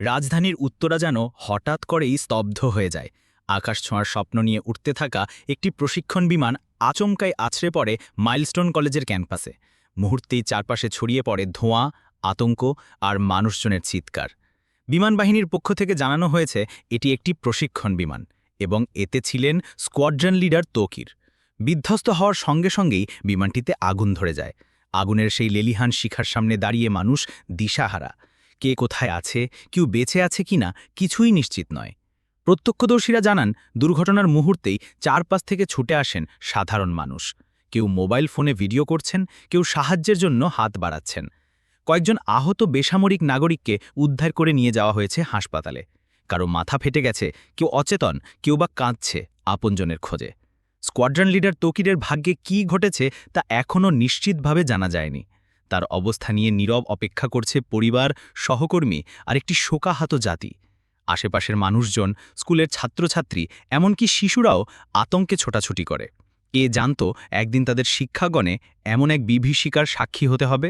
রাজধানীর উত্তরা যেন হঠাৎ করেই স্তব্ধ হয়ে যায়। আকাশ ছোঁয়ার স্বপ্ন নিয়ে উঠতে থাকা একটি প্রশিক্ষণ বিমান আচমকায় আছড়ে পড়ে মাইলস্টোন কলেজের ক্যাম্পাসে। মুহূর্তেই চারপাশে ছড়িয়ে পড়ে ধোঁয়া, আতঙ্ক আর মানুষজনের চিৎকার। বিমান বাহিনীর পক্ষ থেকে জানানো হয়েছে, এটি একটি প্রশিক্ষণ বিমান এবং এতে ছিলেন স্কোয়াড্রন লিডার তকির। বিধ্বস্ত হওয়ার সঙ্গে সঙ্গেই বিমানটিতে আগুন ধরে যায়। আগুনের সেই লেলিহান শিখার সামনে দাঁড়িয়ে মানুষ দিশাহারা। কে কোথায় আছে, কেউ বেঁচে আছে কিনা, কিছুই নিশ্চিত নয়। প্রত্যক্ষদর্শীরা জানান, দুর্ঘটনার মুহূর্তেই চারপাশ থেকে ছুটে আসেন সাধারণ মানুষ। কেউ মোবাইল ফোনে ভিডিও করছেন, কেউ সাহায্যের জন্য হাত বাড়াচ্ছেন। কয়েকজন আহত বেসামরিক নাগরিককে উদ্ধার করে নিয়ে যাওয়া হয়েছে হাসপাতালে। কারও মাথা ফেটে গেছে, কেউ অচেতন, কেউ বা কাঁদছে আপনজনের খোঁজে। স্কোয়াড্রন লিডার তকিরের ভাগ্যে কি ঘটেছে তা এখনও নিশ্চিতভাবে জানা যায়নি। তার অবস্থা নিয়ে নীরব অপেক্ষা করছে পরিবার, সহকর্মী আর একটি শোকাহাত জাতি। আশেপাশের মানুষজন, স্কুলের ছাত্রছাত্রী, এমনকি শিশুরাও আতঙ্কে ছোটাছুটি করে। কে জানত একদিন তাদের শিক্ষাগণে এমন এক বিভীষিকার সাক্ষী হতে হবে?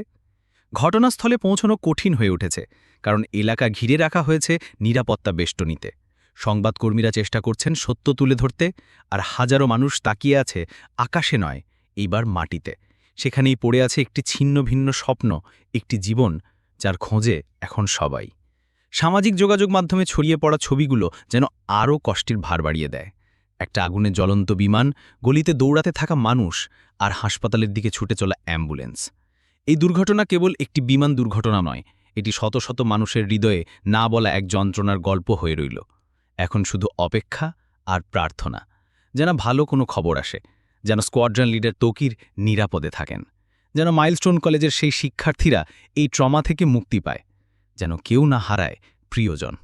ঘটনাস্থলে পৌঁছানো কঠিন হয়ে উঠেছে, কারণ এলাকা ঘিরে রাখা হয়েছে নিরাপত্তা বেষ্টনীতে। সংবাদকর্মীরা চেষ্টা করছেন সত্য তুলে ধরতে, আর হাজারো মানুষ তাকিয়ে আছে আকাশে নয়, এইবার মাটিতে। সেখানেই পড়ে আছে একটি ছিন্ন ভিন্ন স্বপ্ন, একটি জীবন, যার খোঁজে এখন সবাই। সামাজিক যোগাযোগ মাধ্যমে ছড়িয়ে পড়া ছবিগুলো যেন আরও কষ্টের ভার বাড়িয়ে দেয়। একটা আগুনে জ্বলন্ত বিমান, গলিতে দৌড়াতে থাকা মানুষ আর হাসপাতালের দিকে ছুটে চলা অ্যাম্বুলেন্স। এই দুর্ঘটনা কেবল একটি বিমান দুর্ঘটনা নয়, এটি শত শত মানুষের হৃদয়ে না বলা এক যন্ত্রণার গল্প হয়ে রইল। এখন শুধু অপেক্ষা আর প্রার্থনা। যেন ভালো কোনো খবর আসে। যেন স্কোয়াড্রন লিডার তকির নিরাপদে থাকেন, যেন মাইলস্টোন কলেজের সেই শিক্ষার্থীরা এই ট্রমা থেকে মুক্তি পায়, যেন কেউ না হারায় প্রিয়জন।